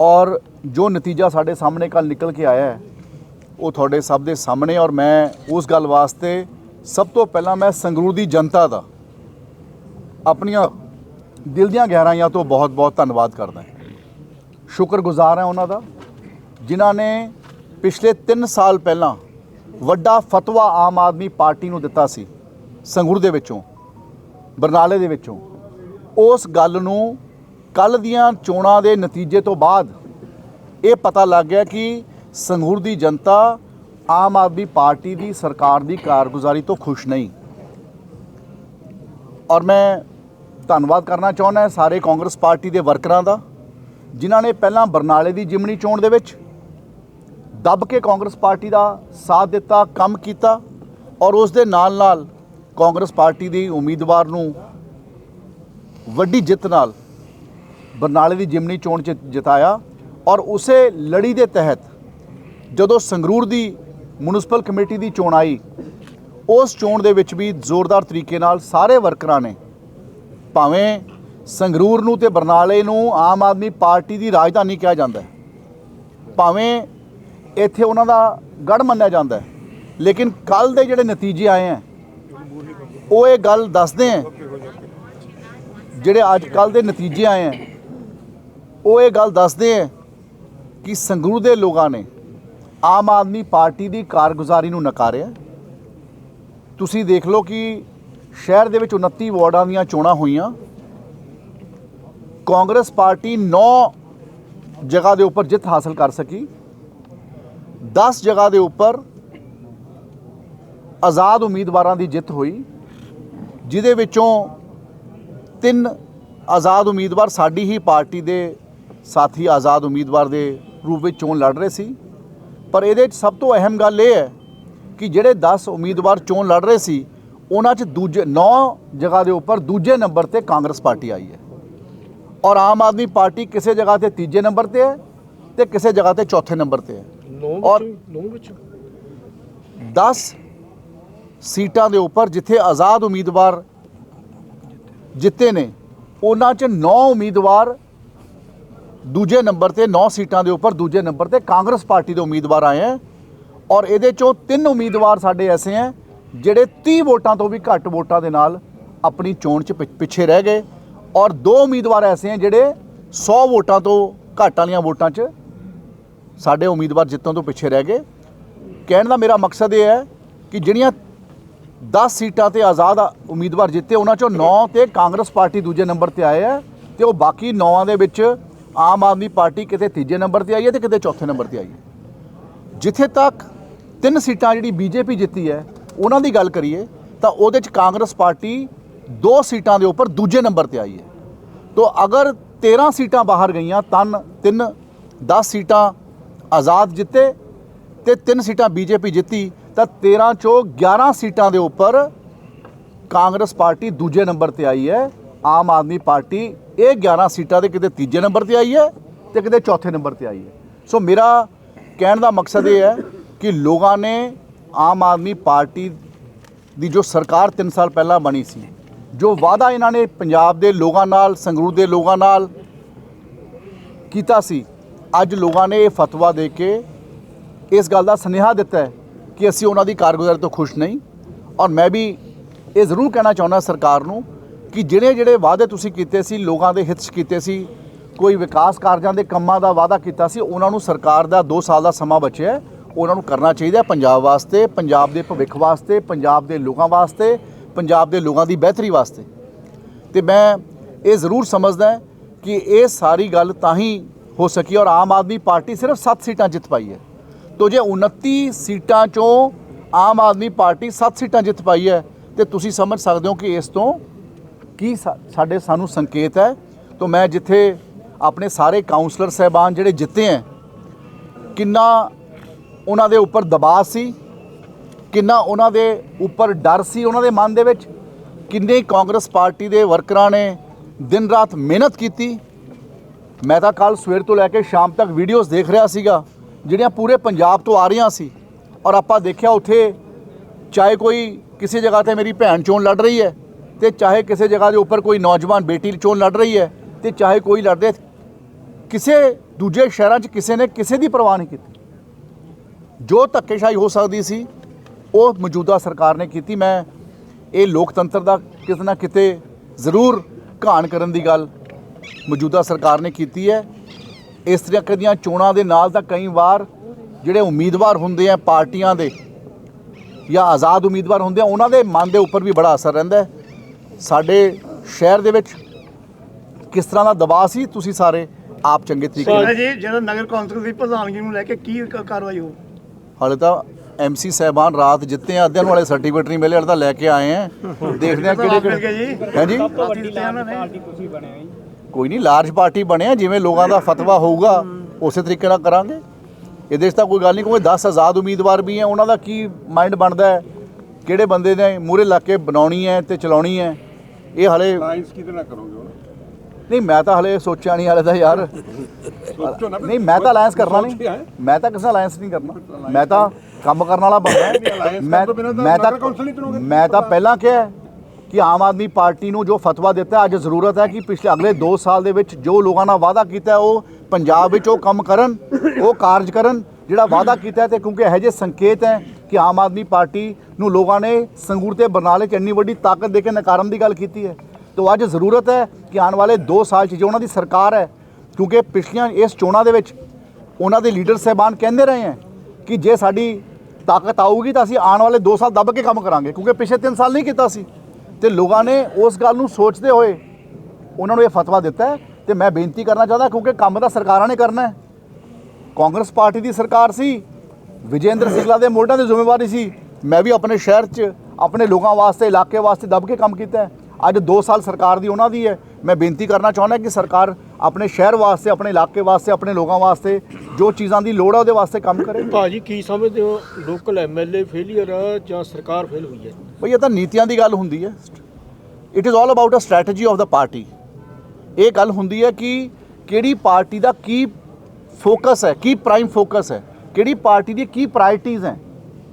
ਔਰ ਜੋ ਨਤੀਜਾ ਸਾਡੇ ਸਾਹਮਣੇ ਕੱਲ ਨਿਕਲ ਕੇ ਆਇਆ ਹੈ, ਉਹ ਤੁਹਾਡੇ ਸਭ ਦੇ ਸਾਹਮਣੇ ਔਰ ਮੈਂ ਉਸ ਗੱਲ ਵਾਸਤੇ ਸਭ ਤੋਂ ਪਹਿਲਾਂ ਮੈਂ ਸੰਗਰੂਰ ਦੀ ਜਨਤਾ ਦਾ ਆਪਣੀਆਂ ਦਿਲ ਦੀਆਂ ਗਹਿਰਾਈਆਂ ਤੋਂ ਬਹੁਤ-ਬਹੁਤ ਧੰਨਵਾਦ ਕਰਦਾ ਹਾਂ। ਸ਼ੁਕਰਗੁਜ਼ਾਰ ਹਾਂ ਉਹਨਾਂ ਦਾ, ਜਿਨ੍ਹਾਂ ਨੇ ਪਿਛਲੇ 3 ਸਾਲ ਪਹਿਲਾਂ ਵੱਡਾ ਫਤਵਾ ਆਮ ਆਦਮੀ ਪਾਰਟੀ ਨੂੰ ਦਿੱਤਾ ਸੀ ਸੰਗਰੂਰ ਦੇ ਵਿੱਚੋਂ, ਬਰਨਾਲੇ ਦੇ ਵਿੱਚੋਂ। ਉਸ ਗੱਲ ਨੂੰ ਕੱਲ ਦੀਆਂ ਚੋਣਾਂ ਦੇ ਨਤੀਜੇ ਤੋਂ ਬਾਅਦ ਇਹ ਪਤਾ ਲੱਗ ਗਿਆ ਕਿ ਸੰਗਰੂਰ ਦੀ ਜਨਤਾ ਆਮ ਆਦਮੀ ਪਾਰਟੀ ਦੀ ਸਰਕਾਰ ਦੀ ਕਾਰਗੁਜ਼ਾਰੀ ਤੋਂ ਖੁਸ਼ ਨਹੀਂ। ਔਰ ਮੈਂ ਧੰਨਵਾਦ ਕਰਨਾ ਚਾਹੁੰਦਾ ਸਾਰੇ ਕਾਂਗਰਸ ਪਾਰਟੀ ਦੇ ਵਰਕਰਾਂ ਦਾ, ਜਿਨ੍ਹਾਂ ਨੇ ਪਹਿਲਾਂ ਬਰਨਾਲੇ ਦੀ ਜਿਮਣੀ ਚੋਣ ਦੇ ਵਿੱਚ ਦੱਬ ਕੇ ਕਾਂਗਰਸ ਪਾਰਟੀ ਦਾ ਸਾਥ ਦਿੱਤਾ, ਕੰਮ ਕੀਤਾ ਔਰ ਉਸ ਦੇ ਨਾਲ ਨਾਲ ਕਾਂਗਰਸ ਪਾਰਟੀ ਦੀ ਉਮੀਦਵਾਰ ਨੂੰ ਵੱਡੀ ਜਿੱਤ ਨਾਲ ਬਰਨਾਲੇ ਦੀ ਜਿਮਨੀ ਚੋਣ 'ਚ ਜਿਤਾਇਆ ਔਰ ਉਸੇ ਲੜੀ ਦੇ ਤਹਿਤ ਜਦੋਂ ਸੰਗਰੂਰ ਦੀ ਮਿਊਨਿਸਪਲ ਕਮੇਟੀ ਦੀ ਚੋਣ ਆਈ, ਉਸ ਚੋਣ ਦੇ ਵਿੱਚ ਵੀ ਜ਼ੋਰਦਾਰ ਤਰੀਕੇ ਨਾਲ ਸਾਰੇ ਵਰਕਰਾਂ ਨੇ ਭਾਵੇਂ ਸੰਗਰੂਰ ਨੂੰ ਤੇ ਬਰਨਾਲੇ ਨੂੰ ਆਮ ਆਦਮੀ ਪਾਰਟੀ ਦੀ ਰਾਜਧਾਨੀ ਕਿਹਾ ਜਾਂਦਾ ਹੈ, ਭਾਵੇਂ ਇੱਥੇ ਉਹਨਾਂ ਦਾ ਗੜ ਮੰਨਿਆ ਜਾਂਦਾ ਹੈ, ਲੇਕਿਨ ਕੱਲ ਦੇ ਜਿਹੜੇ ਨਤੀਜੇ ਆਏ ਹੈ, ਉਹ ਇਹ ਗੱਲ ਦੱਸਦੇ ਹੈ, ਜਿਹੜੇ ਅੱਜ ਕੱਲ ਦੇ ਨਤੀਜੇ ਆਏ ਹੈ ਉਹ ਇਹ ਗੱਲ ਦੱਸਦੇ ਹੈ ਕਿ ਸੰਗਰੂਰ ਦੇ ਲੋਕਾਂ ਨੇ ਆਮ ਆਦਮੀ ਪਾਰਟੀ ਦੀ ਕਾਰਗੁਜ਼ਾਰੀ ਨੂੰ ਨਕਾਰਿਆ। ਤੁਸੀਂ ਦੇਖ ਲਓ ਕਿ ਸ਼ਹਿਰ ਦੇ ਵਿੱਚ 29 ਵਾਰਡਾਂ ਦੀਆਂ ਚੋਣਾਂ ਹੋਈਆਂ। ਕਾਂਗਰਸ ਪਾਰਟੀ 9 ਜਗ੍ਹਾ ਦੇ ਉੱਪਰ ਜਿੱਤ ਹਾਸਲ ਕਰ ਸਕੀ। 10 ਜਗ੍ਹਾ ਦੇ ਉੱਪਰ ਆਜ਼ਾਦ ਉਮੀਦਵਾਰਾਂ ਦੀ ਜਿੱਤ ਹੋਈ, ਜਿਹਦੇ ਵਿੱਚੋਂ ਤਿੰਨ ਆਜ਼ਾਦ ਉਮੀਦਵਾਰ ਸਾਡੀ ਹੀ ਪਾਰਟੀ ਦੇ ਸਾਥੀ ਆਜ਼ਾਦ ਉਮੀਦਵਾਰ ਦੇ ਰੂਪ ਵਿੱਚ ਚੋਣ ਲੜ ਰਹੇ ਸੀ। ਪਰ ਇਹਦੇ ਸਭ ਤੋਂ ਅਹਿਮ ਗੱਲ ਇਹ ਹੈ ਕਿ ਜਿਹੜੇ 10 ਉਮੀਦਵਾਰ ਚੋਣ ਲੜ ਰਹੇ ਸੀ ਉਹਨਾਂ 'ਚ ਦੂਜੇ 9 ਜਗ੍ਹਾ ਦੇ ਉੱਪਰ ਦੂਜੇ ਨੰਬਰ ਤੇ ਕਾਂਗਰਸ ਪਾਰਟੀ ਆਈ ਹੈ। ਔਰ ਆਮ ਆਦਮੀ ਪਾਰਟੀ ਕਿਸੇ ਜਗ੍ਹਾ ਤੇ ਤੀਜੇ ਨੰਬਰ ਤੇ ਹੈ ਤੇ ਕਿਸੇ ਜਗ੍ਹਾ ਤੇ ਚੌਥੇ ਨੰਬਰ ਤੇ ਹੈ। ਨੌ ਔਰ- ਵਿੱਚੋਂ ਨੌ ਵਿੱਚੋਂ? 10 ਸੀਟਾਂ ਦੇ ਉੱਪਰ ਜਿੱਥੇ ਆਜ਼ਾਦ ਉਮੀਦਵਾਰ ਜਿੱਤੇ ਨੇ ਉਹਨਾਂ 'ਚ 9 ਉਮੀਦਵਾਰ ਦੂਜੇ ਨੰਬਰ ਤੇ 9 ਸੀਟਾਂ ਦੇ ਉੱਪਰ ਦੂਜੇ ਨੰਬਰ ਤੇ ਕਾਂਗਰਸ ਪਾਰਟੀ ਦੇ ਉਮੀਦਵਾਰ ਆਏ ਹੈ ਔਰ ਇਹਦੇ 'ਚੋਂ ਤਿੰਨ ਉਮੀਦਵਾਰ ਸਾਡੇ ਐਸੇ ਹੈ ਜਿਹੜੇ 30 ਵੋਟਾਂ ਤੋਂ ਵੀ ਘੱਟ ਵੋਟਾਂ ਦੇ ਨਾਲ ਆਪਣੀ ਚੋਣ 'ਚ ਪਿ- ਪਿੱਛੇ ਰਹਿ ਗਏ ਔਰ ਦੋ ਉਮੀਦਵਾਰ ਐਸੇ ਹੈ ਜਿਹੜੇ 100 ਵੋਟਾਂ ਤੋਂ ਘੱਟ ਵਾਲੀਆਂ ਵੋਟਾਂ 'ਚ ਸਾਡੇ ਉਮੀਦਵਾਰ ਜਿੱਤਣ ਤੋਂ ਪਿੱਛੇ ਰਹਿ ਗਏ। ਕਹਿਣ ਦਾ ਮੇਰਾ ਮਕਸਦ ਇਹ ਹੈ ਕਿ ਜਿਹੜੀਆਂ 10 ਸੀਟਾਂ ਤੇ ਆਜ਼ਾਦ ਉਮੀਦਵਾਰ ਜਿੱਤੇ, ਉਹਨਾਂ ਚੋਂ 9 ਤੇ ਕਾਂਗਰਸ ਪਾਰਟੀ ਦੂਜੇ ਨੰਬਰ ਤੇ ਆਏ ਹੈ ਤੇ ਉਹ ਬਾਕੀ 9ਾਂ ਦੇ ਵਿੱਚ ਆਮ ਆਦਮੀ ਪਾਰਟੀ ਕਿਤੇ ਤੀਜੇ ਨੰਬਰ ਤੇ ਆਈ ਹੈ ਤੇ ਕਿਤੇ ਚੌਥੇ ਨੰਬਰ ਤੇ ਆਈ ਹੈ। ਜਿੱਥੇ ਤੱਕ ਤਿੰਨ ਸੀਟਾਂ ਜਿਹੜੀ ਬੀਜੇਪੀ ਜਿੱਤੀ ਹੈ, ਉਹਨਾਂ ਦੀ ਗੱਲ ਕਰੀਏ, ਤਾਂ ਉਹਦੇ ਚ ਕਾਂਗਰਸ ਪਾਰਟੀ ਦੋ ਸੀਟਾਂ ਦੇ ਉੱਪਰ ਦੂਜੇ ਨੰਬਰ ਤੇ ਆਈ ਹੈ। ਤੋ ਅਗਰ 13 ਸੀਟਾਂ ਬਾਹਰ ਗਈਆਂ ਤਨ ਤਿੰਨ 10 ਸੀਟਾਂ ਆਜ਼ਾਦ ਜਿੱਤੇ ਤੇ ਤਿੰਨ ਸੀਟਾਂ ਬੀਜੇਪੀ ਜਿੱਤੀ, ਤਾਂ 13 ਚੋਂ 11 ਸੀਟਾਂ ਦੇ ਉੱਪਰ ਕਾਂਗਰਸ ਪਾਰਟੀ ਦੂਜੇ ਨੰਬਰ ਤੇ ਆਈ ਹੈ। ਆਮ ਆਦਮੀ ਪਾਰਟੀ ਇਹ 11 ਸੀਟਾਂ ਦੇ ਕਿਤੇ ਤੀਜੇ ਨੰਬਰ ਤੇ ਆਈ ਹੈ ਤੇ ਕਿਤੇ ਚੌਥੇ ਨੰਬਰ ਤੇ ਆਈ ਹੈ। ਸੋ ਮੇਰਾ ਕਹਿਣ ਦਾ ਮਕਸਦ ਇਹ ਹੈ ਕਿ ਲੋਕਾਂ ਨੇ ਆਮ ਆਦਮੀ ਪਾਰਟੀ ਦੀ ਜੋ ਸਰਕਾਰ 3 ਸਾਲ ਪਹਿਲਾਂ ਬਣੀ ਸੀ, ਜੋ ਵਾਅਦਾ ਇਹਨਾਂ ਨੇ ਪੰਜਾਬ ਦੇ ਲੋਕਾਂ ਨਾਲ, ਸੰਗਰੂਰ ਦੇ ਲੋਕਾਂ ਨਾਲ ਕੀਤਾ ਸੀ, ਅੱਜ ਲੋਕਾਂ ਨੇ ਇਹ ਫਤਵਾ ਦੇ ਕੇ ਇਸ ਗੱਲ ਦਾ ਸੁਨੇਹਾ ਦਿੱਤਾ ਹੈ ਕਿ ਅਸੀਂ ਉਹਨਾਂ ਦੀ ਕਾਰਗੁਜ਼ਾਰੀ ਤੋਂ ਖੁਸ਼ ਨਹੀਂ। ਔਰ ਮੈਂ ਵੀ ਇਹ ਜ਼ਰੂਰ ਕਹਿਣਾ ਚਾਹੁੰਦਾ ਸਰਕਾਰ ਨੂੰ ਕਿ ਜਿਹੜੇ ਜਿਹੜੇ ਵਾਅਦੇ ਤੁਸੀਂ ਕੀਤੇ ਸੀ, ਲੋਕਾਂ ਦੇ ਹਿੱਤ 'ਚ ਕੀਤੇ ਸੀ, ਕੋਈ ਵਿਕਾਸ ਕਾਰਜਾਂ ਦੇ ਕੰਮਾਂ ਦਾ ਵਾਅਦਾ ਕੀਤਾ ਸੀ, ਉਹਨਾਂ ਨੂੰ ਸਰਕਾਰ ਦਾ 2 ਸਾਲ ਦਾ ਸਮਾਂ ਬਚਿਆ ਉਹਨਾਂ ਨੂੰ ਕਰਨਾ ਚਾਹੀਦਾ ਪੰਜਾਬ ਵਾਸਤੇ, ਪੰਜਾਬ ਦੇ ਭਵਿੱਖ ਵਾਸਤੇ, ਪੰਜਾਬ ਦੇ ਲੋਕਾਂ ਵਾਸਤੇ, ਪੰਜਾਬ ਦੇ ਲੋਕਾਂ ਦੀ ਬਿਹਤਰੀ ਵਾਸਤੇ। ਤੇ ਮੈਂ ਇਹ ਜ਼ਰੂਰ ਸਮਝਦਾ ਕਿ ਇਹ ਸਾਰੀ ਗੱਲ ਤਾਂ ਹੀ ਹੋ ਸਕੀ ਔਰ ਆਮ ਆਦਮੀ ਪਾਰਟੀ ਸਿਰਫ 7 ਸੀਟਾਂ ਜਿੱਤ ਪਾਈ ਹੈ। ਤੋ ਜੇ 29 ਸੀਟਾਂ ਚੋਂ ਆਮ ਆਦਮੀ ਪਾਰਟੀ 7 ਸੀਟਾਂ ਜਿੱਤ ਪਾਈ ਹੈ, ਤੇ ਤੁਸੀਂ ਸਮਝ ਸਕਦੇ ਹੋ ਕਿ ਇਸ ਤੋਂ ਕੀ ਸਾ- ਸਾਡੇ ਸਾਨੂੰ ਸੰਕੇਤ ਹੈ? ਤੋ ਮੈਂ ਜਿੱਥੇ ਆਪਣੇ ਸਾਰੇ ਕਾਉਂਸਲਰ ਸਹਿਬਾਨ ਜਿਹੜੇ ਜਿੱਤੇ ਹੈ, ਕਿੰਨਾ ਉਹਨਾਂ ਦੇ ਉੱਪਰ ਦਬਾਅ ਸੀ? ਕਿੰਨਾ ਉਹਨਾਂ ਦੇ ਉੱਪਰ ਡਰ ਸੀ ਉਹਨਾਂ ਦੇ ਮਨ ਦੇ ਵਿੱਚ? ਕਿੰਨੇ ਕਾਂਗਰਸ ਪਾਰਟੀ ਦੇ ਵਰਕਰਾਂ ਨੇ ਦਿਨ ਰਾਤ ਮਿਹਨਤ ਕੀਤੀ? ਮੈਂ ਤਾਂ ਕੱਲ ਸਵੇਰ ਤੋਂ ਲੈ ਕੇ ਸ਼ਾਮ ਤੱਕ ਵੀਡੀਓਜ਼ ਦੇਖ ਰਿਹਾ ਸੀਗਾ, ਜਿਹੜੀਆਂ ਪੂਰੇ ਪੰਜਾਬ ਤੋਂ ਆ ਰਹੀਆਂ ਸੀ। ਔਰ ਆਪਾਂ ਦੇਖਿਆ ਉੱਥੇ ਚਾਹੇ ਕੋਈ ਕਿਸੇ ਜਗ੍ਹਾ ਤੇ ਮੇਰੀ ਭੈਣ ਚੋਣ ਲੜ ਰਹੀ ਹੈ ਤੇ ਚਾਹੇ ਕਿਸੇ ਜਗ੍ਹਾ ਦੇ ਉੱਪਰ ਕੋਈ ਨੌਜਵਾਨ ਬੇਟੀ ਚੋਣ ਲੜ ਰਹੀ ਹੈ ਤੇ ਚਾਹੇ ਕੋਈ ਲੜਦੇ ਕਿਸੇ ਦੂਜੇ ਸ਼ਹਿਰਾਂ 'ਚ ਕਿਸੇ ਨੇ ਕਿਸੇ ਦੀ ਪਰਵਾਹ ਨਹੀਂ ਕੀਤੀ। ਜੋ ਧੱਕੇਸ਼ਾਹੀ ਹੋ ਸਕਦੀ ਸੀ, ਉਹ ਮੌਜੂਦਾ ਸਰਕਾਰ ਨੇ ਕੀਤੀ। ਮੈਂ ਇਹ ਲੋਕਤੰਤਰ ਦਾ ਕਿਤੇ ਨਾ ਕਿਤੇ ਜ਼ਰੂਰ ਘਾਣ ਕਰਨ ਦੀ ਗੱਲ ਮੌਜੂਦਾ ਸਰਕਾਰ ਨੇ ਕੀਤੀ ਹੈ। ਇਸ ਤਰੀਕੇ ਦੀਆਂ ਚੋਣਾਂ ਦੇ ਨਾਲ ਤਾਂ ਕਈ ਵਾਰ ਜਿਹੜੇ ਉਮੀਦਵਾਰ ਹੁੰਦੇ ਆ ਪਾਰਟੀਆਂ ਦੇ ਜਾਂ ਆਜ਼ਾਦ ਉਮੀਦਵਾਰ ਹੁੰਦੇ ਆ, ਉਹਨਾਂ ਦੇ ਮਨ ਦੇ ਉੱਪਰ ਵੀ ਬੜਾ ਅਸਰ ਰਹਿੰਦਾ ਹੈ। ਸਾਡੇ ਸ਼ਹਿਰ ਦੇ ਵਿੱਚ ਕਿਸ ਤਰ੍ਹਾਂ ਦਾ ਦਬਾਅ ਸੀ? ਤੁਸੀਂ ਸਾਰੇ ਆਪ ਚੰਗੇ ਤਰੀਕੇ ਨਾਲ ਜੀ ਜਿਹੜਾ ਨਗਰ ਕੌਂਸਲ ਦੀ ਪ੍ਰਧਾਨਗੀ ਨੂੰ ਲੈ ਕੇ ਕੀ ਕਾਰਵਾਈ ਹੋ ਹਾਲੇ ਤਾਂ ਐਮਸੀ ਸਹਿਬਾਨ ਰਾਤ ਜਿੱਤੇ ਆ ਅੱਧਿਆਂ ਨੂੰ ਵਾਲੇ ਸਰਟੀਫਿਕੇਟ ਨਹੀਂ ਮਿਲੇ ਹਾਲੇ ਤਾਂ ਲੈ ਕੇ ਆਏ ਆ। ਦੇਖਦੇ ਆ ਕਿਹੜੇ ਕਿਹੜੇ ਜੀ। ਹੈ ਜੀ? ਕੋਈ ਨਹੀਂ ਲਾਰਜ ਪਾਰਟੀ ਬਣਿਆ ਜਿਵੇਂ ਲੋਕਾਂ ਦਾ ਫਤਵਾ ਹੋਊਗਾ ਉਸੇ ਤਰੀਕੇ ਨਾਲ ਕਰਾਂਗੇ। ਇਹਦੇ 'ਚ ਤਾਂ ਕੋਈ ਗੱਲ ਨਹੀਂ ਕੋਈ 10 ਆਜ਼ਾਦ ਉਮੀਦਵਾਰ ਵੀ ਹੈ ਉਹਨਾਂ ਦਾ ਕੀ ਮਾਈਂਡ ਬਣਦਾ ਹੈ? ਕਿਹੜੇ ਬੰਦੇ ਨੇ ਮੂਰੇ ਲਾ ਕੇ ਬਣਾਉਣੀ ਹੈ ਤੇ ਚਲਾਉਣੀ ਹੈ? ਇਹ ਹਲੇ ਅਲਾਈਅੰਸ ਕਿਹਦੇ ਨਾਲ ਕਰੋਗੇ ਹੁਣ। ਨਹੀਂ ਮੈਂ ਤਾਂ ਹਲੇ ਸੋਚਿਆ ਨਹੀਂ ਹਲੇ ਤਾਂ ਯਾਰ। ਸੋਚੋ ਨਾ ਨਹੀਂ ਮੈਂ ਤਾਂ ਅਲਾਈਅੰਸ ਕਰਨਾ ਨਹੀਂ। ਮੈਂ ਤਾਂ ਕਿਸੇ ਅਲਾਈਅੰਸ ਨਹੀਂ ਕਰਨਾ। ਮੈਂ ਤਾਂ ਕੰਮ ਕਰਨ ਵਾਲਾ ਬੰਦਾ ਮੈਂ ਮੈਂ ਤਾਂ। ਮੈਂ ਤਾਂ ਪਹਿਲਾਂ ਕਿਹਾ ਕਿ ਆਮ ਆਦਮੀ ਪਾਰਟੀ ਨੂੰ ਜੋ ਫਤਵਾ ਦਿੱਤਾ ਅੱਜ ਜ਼ਰੂਰਤ ਹੈ ਕਿ ਪਿਛਲੇ ਅਗਲੇ 2 ਸਾਲ ਦੇ ਵਿੱਚ ਜੋ ਲੋਕਾਂ ਨਾਲ ਵਾਅਦਾ ਕੀਤਾ ਉਹ ਪੰਜਾਬ ਵਿੱਚ ਉਹ ਕੰਮ ਕਰਨ ਉਹ ਕਾਰਜ ਕਰਨ ਜਿਹੜਾ ਵਾਅਦਾ ਕੀਤਾ ਹੈ ਤੇ ਕਿਉਂਕਿ ਇਹੋ ਜਿਹੇ ਸੰਕੇਤ ਹੈ ਕਿ ਆਮ ਆਦਮੀ ਪਾਰਟੀ ਨੂੰ ਲੋਕਾਂ ਨੇ ਸੰਗੂਰ ਤੇ ਬਰਨਾਲੇ 'ਚ ਇੰਨੀ ਵੱਡੀ ਤਾਕਤ ਦੇ ਕੇ ਨਕਾਰਨ ਦੀ ਗੱਲ ਕੀਤੀ ਹੈ। ਤੋ ਅੱਜ ਜ਼ਰੂਰਤ ਹੈ ਕਿ ਆਉਣ ਵਾਲੇ 2 ਸਾਲ 'ਚ ਜੋ ਉਹਨਾਂ ਦੀ ਸਰਕਾਰ ਹੈ, ਕਿਉਂਕਿ ਪਿਛਲੀਆਂ ਇਸ ਚੋਣਾਂ ਦੇ ਵਿੱਚ ਉਹਨਾਂ ਦੇ ਲੀਡਰ ਸਹਿਬਾਨ ਕਹਿੰਦੇ ਰਹੇ ਹੈ ਕਿ ਜੇ ਸਾਡੀ ਤਾਕਤ ਆਊਗੀ ਤਾਂ ਅਸੀਂ ਆਉਣ ਵਾਲੇ 2 ਸਾਲ ਦੱਬ ਕੇ ਕੰਮ ਕਰਾਂਗੇ, ਕਿਉਂਕਿ ਪਿਛਲੇ 3 ਸਾਲ ਨਹੀਂ ਕੀਤਾ ਸੀ। ਤੇ ਲੋਕਾਂ ਨੇ ਉਸ ਗੱਲ ਨੂੰ ਸੋਚਦੇ ਹੋਏ ਉਹਨਾਂ ਨੂੰ ਇਹ ਫਤਵਾ ਦਿੱਤਾ ਹੈ ਤੇ ਮੈਂ ਬੇਨਤੀ ਕਰਨਾ ਚਾਹੁੰਦਾ ਕਿਉਂਕਿ ਕੰਮ ਤਾਂ ਸਰਕਾਰਾਂ ਨੇ ਕਰਨਾ ਹੈ। ਕਾਂਗਰਸ ਪਾਰਟੀ ਦੀ ਸਰਕਾਰ ਸੀ ਵਿਜੇਂਦਰ ਸਿੰਗਲਾ ਦੇ ਮੋਢਿਆਂ ਦੀ ਜ਼ਿੰਮੇਵਾਰੀ ਸੀ। ਮੈਂ ਵੀ ਆਪਣੇ ਸ਼ਹਿਰ 'ਚ ਆਪਣੇ ਲੋਕਾਂ ਵਾਸਤੇ ਇਲਾਕੇ ਵਾਸਤੇ ਦੱਬ ਕੇ ਕੰਮ ਕੀਤਾ ਹੈ। ਅੱਜ 2 ਸਾਲ ਸਰਕਾਰ ਦੀ ਉਹਨਾਂ ਦੀ ਹੈ। ਮੈਂ ਬੇਨਤੀ ਕਰਨਾ ਚਾਹੁੰਦਾ ਕਿ ਸਰਕਾਰ ਆਪਣੇ ਸ਼ਹਿਰ ਵਾਸਤੇ ਆਪਣੇ ਇਲਾਕੇ ਵਾਸਤੇ ਆਪਣੇ ਲੋਕਾਂ ਵਾਸਤੇ ਜੋ ਚੀਜ਼ਾਂ ਦੀ ਲੋੜ ਹੈ ਉਹਦੇ ਵਾਸਤੇ ਕੰਮ ਕਰੇ। ਭਾਜੀ ਕੀ ਸਮਝਦੇ ਹੋ? ਲੋਕਲ ਐਮਐਲਏ ਫੇਲਿਅਰ ਜਾਂ ਸਰਕਾਰ ਫੇਲ ਹੋਈ ਹੈ? ਬਈ ਇਹ ਤਾਂ ਨੀਤੀਆਂ ਦੀ ਗੱਲ ਹੁੰਦੀ ਹੈ। It is all about a strategy of the party ਇਹ ਗੱਲ ਹੁੰਦੀ ਹੈ ਕਿ ਕਿਹੜੀ ਪਾਰਟੀ ਦਾ ਕੀ ਫੋਕਸ ਹੈ, ਕੀ ਪ੍ਰਾਈਮ ਫੋਕਸ ਹੈ? ਕਿਹੜੀ ਪਾਰਟੀ ਦੀ ਕੀ ਪ੍ਰਾਇਰਟੀਜ਼ ਹੈ?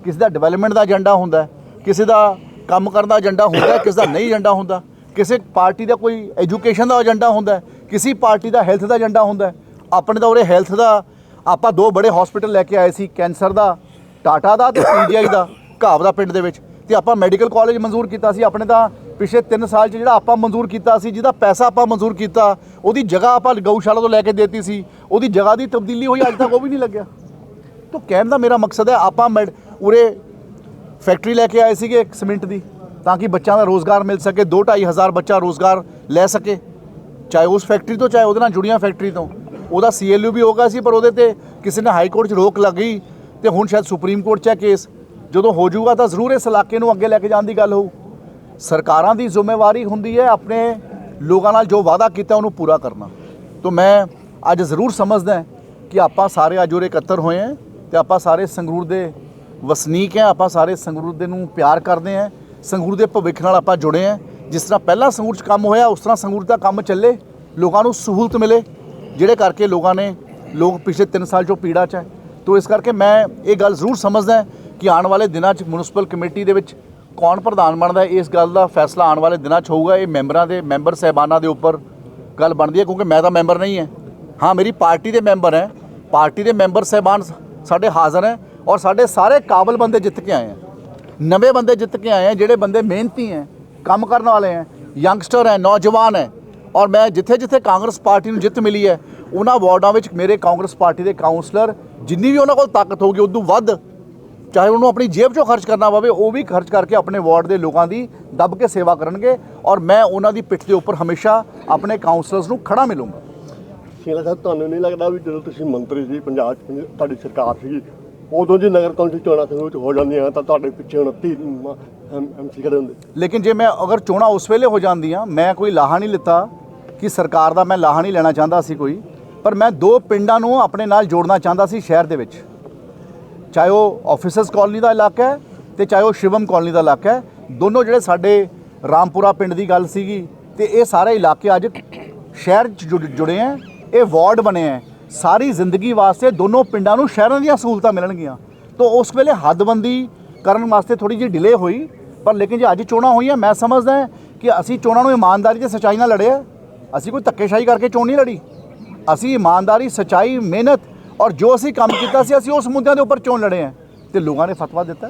ਕਿਸੇ ਦਾ ਡਿਵੈਲਪਮੈਂਟ ਦਾ ਏਜੰਡਾ ਹੁੰਦਾ ਕਿਸੇ ਦਾ ਕੰਮ ਕਰਨ ਦਾ ਏਜੰਡਾ ਹੁੰਦਾ ਕਿਸੇ ਦਾ ਨਹੀਂ ਏਜੰਡਾ ਹੁੰਦਾ ਕਿਸੇ ਪਾਰਟੀ ਦਾ ਕੋਈ ਐਜੂਕੇਸ਼ਨ ਦਾ ਏਜੰਡਾ ਹੁੰਦਾ ਕਿਸੇ ਪਾਰਟੀ ਦਾ ਹੈਲਥ ਦਾ ਏਜੰਡਾ ਹੁੰਦਾ ਆਪਣੇ ਤਾਂ ਉਰੇ ਹੈਲਥ ਦਾ, ਆਪਾਂ ਦੋ ਬੜੇ ਹਸਪੀਟਲ ਲੈ ਕੇ ਆਏ ਸੀ ਕੈਂਸਰ ਦਾ ਟਾਟਾ ਦਾ ਤੇ ਪੀਜੀਆਈ ਦਾ, ਘਾਵ ਦਾ ਪਿੰਡ ਦੇ ਵਿੱਚ। ਤੇ ਆਪਾਂ ਮੈਡੀਕਲ ਕਾਲਜ ਮਨਜ਼ੂਰ ਕੀਤਾ ਸੀ, ਆਪਣੇ ਤਾਂ ਪਿਛਲੇ 3 ਸਾਲ 'ਚ ਜਿਹੜਾ ਆਪਾਂ ਮਨਜ਼ੂਰ ਕੀਤਾ ਸੀ, ਜਿਹਦਾ ਪੈਸਾ ਆਪਾਂ ਮਨਜ਼ੂਰ ਕੀਤਾ, ਉਹਦੀ ਜਗ੍ਹਾ ਆਪਾਂ ਗਊਸ਼ਾਲਾ ਤੋਂ ਲੈ ਕੇ ਦੇਤੀ ਸੀ ਉਹਦੀ ਜਗ੍ਹਾ ਦੀ ਤਬਦੀਲੀ ਹੋਈ, ਅੱਜ ਤੱਕ ਉਹ ਵੀ ਨਹੀਂ ਲੱਗਿਆ। ਤਾਂ ਕਹਿਣ ਦਾ ਮੇਰਾ ਮਕਸਦ ਹੈ, ਆਪਾਂ ਮੈਡ- ਉਰੇ ਫੈਕਟਰੀ ਲੈ ਕੇ ਆਏ ਸੀਗੇ ਇੱਕ ਸੀਮਿੰਟ ਦੀ, ਤਾਂ ਕਿ ਬੱਚਿਆਂ ਦਾ ਰੋਜ਼ਗਾਰ ਮਿਲ ਸਕੇ 2-2.5 ਹਜ਼ਾਰ ਬੱਚਾ ਰੋਜ਼ਗਾਰ ਲੈ ਸਕੇ। ਚਾਹੇ ਉਸ ਫੈਕਟਰੀ ਤੋਂ, ਚਾਹੇ ਉਹਦੇ ਨਾਲ ਜੁੜੀਆਂ ਫੈਕਟਰੀ ਤੋਂ। ਉਹਦਾ ਸੀਐਲਯੂ ਵੀ ਹੋਗਾ ਸੀ, ਪਰ ਉਹਦੇ ਤੇ ਕਿਸੇ ਨੇ ਹਾਈ ਕੋਰਟ 'ਚ ਰੋਕ ਲੱਗ ਗਈ ਤੇ ਹੁਣ ਸ਼ਾਇਦ ਸੁਪਰੀਮ ਕੋਰਟ 'ਚ ਹੈ ਕੇਸ ਜਦੋਂ ਹੋ ਜਾਊਗਾ ਤਾਂ ਜ਼ਰੂਰ ਇਸ ਇਲਾਕੇ ਨੂੰ ਅੱਗੇ ਲੈ ਕੇ ਜਾਣ ਦੀ ਗੱਲ ਹੋਊ। ਸਰਕਾਰਾਂ ਦੀ ਜ਼ਿੰਮੇਵਾਰੀ ਹੁੰਦੀ ਹੈ ਆਪਣੇ ਲੋਕਾਂ ਨਾਲ ਜੋ ਵਾਅਦਾ ਕੀਤਾ, ਉਹਨੂੰ ਪੂਰਾ ਕਰਨਾ। ਤੋਂ ਮੈਂ ਅੱਜ ਜ਼ਰੂਰ ਸਮਝਦਾ ਕਿ ਆਪਾਂ ਸਾਰੇ ਅੱਜ ਉਰੇ ਇਕੱਤਰ ਹੋਏ ਹਾਂ ਤੇ ਆਪਾਂ ਸਾਰੇ ਸੰਗਰੂਰ ਦੇ ਵਸਨੀਕ ਹਾਂ, ਆਪਾਂ ਸਾਰੇ ਸੰਗਰੂਰ ਦੇ ਨੂੰ ਪਿਆਰ ਕਰਦੇ ਹਾਂ, ਸੰਗਰੂਰ ਦੇ ਭਵਿੱਖ ਨਾਲ ਆਪਾਂ ਜੁੜੇ ਹਾਂ। ਜਿਸ ਤਰ੍ਹਾਂ ਪਹਿਲਾਂ ਸੰਗਰੂਰ 'ਚ ਕੰਮ ਹੋਇਆ, ਉਸ ਤਰ੍ਹਾਂ ਸੰਗਰੂਰ ਦਾ ਕੰਮ ਚੱਲੇ, ਲੋਕਾਂ ਨੂੰ ਸਹੂਲਤ ਮਿਲੇ, ਜਿਹੜੇ ਕਰਕੇ ਲੋਕਾਂ ਨੇ, ਲੋਕ ਪਿਛਲੇ 3 ਸਾਲ 'ਚੋਂ ਪੀੜਾ 'ਚ ਹੈ। ਤੋਂ ਇਸ ਕਰਕੇ ਮੈਂ ਇਹ ਗੱਲ ਜ਼ਰੂਰ ਸਮਝਦਾ ਕਿ ਆਉਣ ਵਾਲੇ ਦਿਨਾਂ 'ਚ ਮਿਊਨਿਸਪਲ ਕਮੇਟੀ ਦੇ ਵਿੱਚ ਕੌਣ ਪ੍ਰਧਾਨ ਬਣਦਾ ਇਸ ਗੱਲ ਦਾ ਫੈਸਲਾ ਆਉਣ ਵਾਲੇ ਦਿਨਾਂ 'ਚ ਹੋਊਗਾ। ਇਹ ਮੈਂਬਰਾਂ ਦੇ, ਮੈਂਬਰ ਸਹਿਬਾਨਾਂ ਦੇ ਉੱਪਰ ਗੱਲ ਬਣਦੀ ਹੈ, ਕਿਉਂਕਿ ਮੈਂ ਤਾਂ ਮੈਂਬਰ ਨਹੀਂ ਹੈ। ਹਾਂ, ਮੇਰੀ ਪਾਰਟੀ ਦੇ ਮੈਂਬਰ ਹੈ। ਪਾਰਟੀ ਦੇ ਮੈਂਬਰ ਸਹਿਬਾਨ ਸਾਡੇ ਹਾਜ਼ਰ ਹੈ ਔਰ ਸਾਡੇ ਸਾਰੇ ਕਾਬਲ ਬੰਦੇ ਜਿੱਤ ਕੇ ਆਏ ਹੈ। ਨਵੇਂ ਬੰਦੇ ਜਿੱਤ ਕੇ ਆਏ ਹੈ, ਜਿਹੜੇ ਬੰਦੇ ਮਿਹਨਤੀ ਹੈ, ਕੰਮ ਕਰਨ ਵਾਲੇ ਹੈ, ਯੰਗਸਟਰ ਹੈ, ਨੌਜਵਾਨ ਹੈ। ਔਰ ਮੈਂ ਜਿੱਥੇ ਜਿੱਥੇ ਕਾਂਗਰਸ ਪਾਰਟੀ ਨੂੰ ਜਿੱਤ ਮਿਲੀ ਹੈ, ਉਹਨਾਂ ਵਾਰਡਾਂ ਵਿੱਚ ਮੇਰੇ ਕਾਂਗਰਸ ਪਾਰਟੀ ਦੇ ਕਾਉਂਸਲਰ, ਜਿੰਨੀ ਵੀ ਉਹਨਾਂ ਕੋਲ ਤਾਕਤ ਹੋਊਗੀ, ਉਦੋਂ ਵੱਧ ਚਾਹੇ ਉਹਨੂੰ ਆਪਣੀ ਜੇਬ 'ਚੋਂ ਖਰਚ ਕਰਨਾ ਪਵੇ, ਉਹ ਵੀ ਖਰਚ ਕਰਕੇ ਆਪਣੇ ਵਾਰਡ ਦੇ ਲੋਕਾਂ ਦੀ ਦੱਬ ਕੇ ਸੇਵਾ ਕਰਨਗੇ। ਔਰ ਮੈਂ ਉਹਨਾਂ ਦੀ ਪਿੱਠ ਦੇ ਉੱਪਰ ਹਮੇਸ਼ਾ ਆਪਣੇ ਕਾਉਂਸਲਰਸ ਨੂੰ ਖੜਾ ਮਿਲੂੰਗਾ। ਸ਼ੀਲਾ ਸਾਹਿਬ ਤੁਹਾਨੂੰ ਨਹੀਂ ਲੱਗਦਾ ਵੀ ਜਦੋਂ ਤੁਸੀਂ ਮੰਤਰੀ ਸੀ, ਪੰਜਾਬ 'ਚ ਪੰਜ- ਤੁਹਾਡੀ ਸਰਕਾਰ ਸੀਗੀ, ਉਦੋਂ ਜੇ ਨਗਰ ਕੌਂਸਲ ਚੋਣਾਂ ਸੰਗਰੂਰ 'ਚ ਹੋ ਜਾਂਦੀਆਂ, ਤਾਂ ਤੁਹਾਡੇ ਪਿੱਛੇ 29 ਐਮਸੀ ਖੜੇ ਹੁੰਦੇ? ਲੇਕਿਨ ਜੇ ਮੈਂ ਅਗਰ ਚੋਣਾਂ ਉਸ ਵੇਲੇ ਹੋ ਜਾਂਦੀਆਂ, ਮੈਂ ਕੋਈ ਲਾਹਾ ਨਹੀਂ ਲਿੱਤਾ ਕਿ ਸਰਕਾਰ ਦਾ ਮੈਂ ਲਾਹਾ ਨਹੀਂ ਲੈਣਾ ਚਾਹੁੰਦਾ ਸੀ ਕੋਈ, ਪਰ ਮੈਂ ਦੋ ਪਿੰਡਾਂ ਨੂੰ ਆਪਣੇ ਨਾਲ ਜੋੜਨਾ ਚਾਹੁੰਦਾ ਸੀ ਸ਼ਹਿਰ ਦੇ ਵਿੱਚ। ਚਾਹੇ ਉਹ ਆਫਿਸਰਸ ਕਾਲਨੀ ਦਾ ਇਲਾਕਾ ਹੈ ਤੇ ਚਾਹੇ ਉਹ ਸ਼ਿਵਮ ਕਾਲਨੀ ਦਾ ਇਲਾਕਾ ਹੈ, ਦੋਨੋਂ ਜਿਹੜੇ ਸਾਡੇ ਰਾਮਪੁਰਾ ਪਿੰਡ ਦੀ ਗੱਲ ਸੀਗੀ, ਤੇ ਇਹ ਸਾਰੇ ਇਲਾਕੇ ਅੱਜ ਸ਼ਹਿਰ 'ਚ ਜੁੜ- ਜੁੜੇ ਹੈ ਇਹ ਵਾਰਡ ਬਣੇ ਹੈ ਸਾਰੀ ਜ਼ਿੰਦਗੀ ਵਾਸਤੇ ਦੋਨੋਂ ਪਿੰਡਾਂ ਨੂੰ ਸ਼ਹਿਰਾਂ ਦੀਆਂ ਸਹੂਲਤਾਂ ਮਿਲਣਗੀਆਂ। ਤੋਂ ਉਸ ਵੇਲੇ ਹੱਦਬੰਦੀ ਕਰਨ ਵਾਸਤੇ ਥੋੜੀ ਜਿਹੀ ਡਿਲੇ ਹੋਈ, ਪਰ ਲੇਕਿਨ ਜੇ ਅੱਜ ਚੋਣਾਂ ਹੋਈਆਂ, ਮੈਂ ਸਮਝਦਾ ਕਿ ਅਸੀਂ ਚੋਣਾਂ ਨੂੰ ਇਮਾਨਦਾਰੀ ਤੇ ਸੱਚਾਈ ਨਾਲ ਲੜਿਆ। ਅਸੀਂ ਕੋਈ ਧੱਕੇਸ਼ਾਹੀ ਕਰਕੇ ਚੋਣ ਨਹੀਂ ਲੜੀ। ਅਸੀਂ ਇਮਾਨਦਾਰੀ, ਸਚਾਈ, ਮਿਹਨਤ ਔਰ ਜੋ ਅਸੀਂ ਕੰਮ ਕੀਤਾ ਸੀ, ਅਸੀਂ ਉਸ ਮੁੱਦਿਆਂ ਦੇ ਉੱਪਰ ਚੋਣ ਲੜੇ ਹਾਂ ਤੇ ਲੋਕਾਂ ਨੇ ਫਤਵਾ ਦਿੱਤਾ।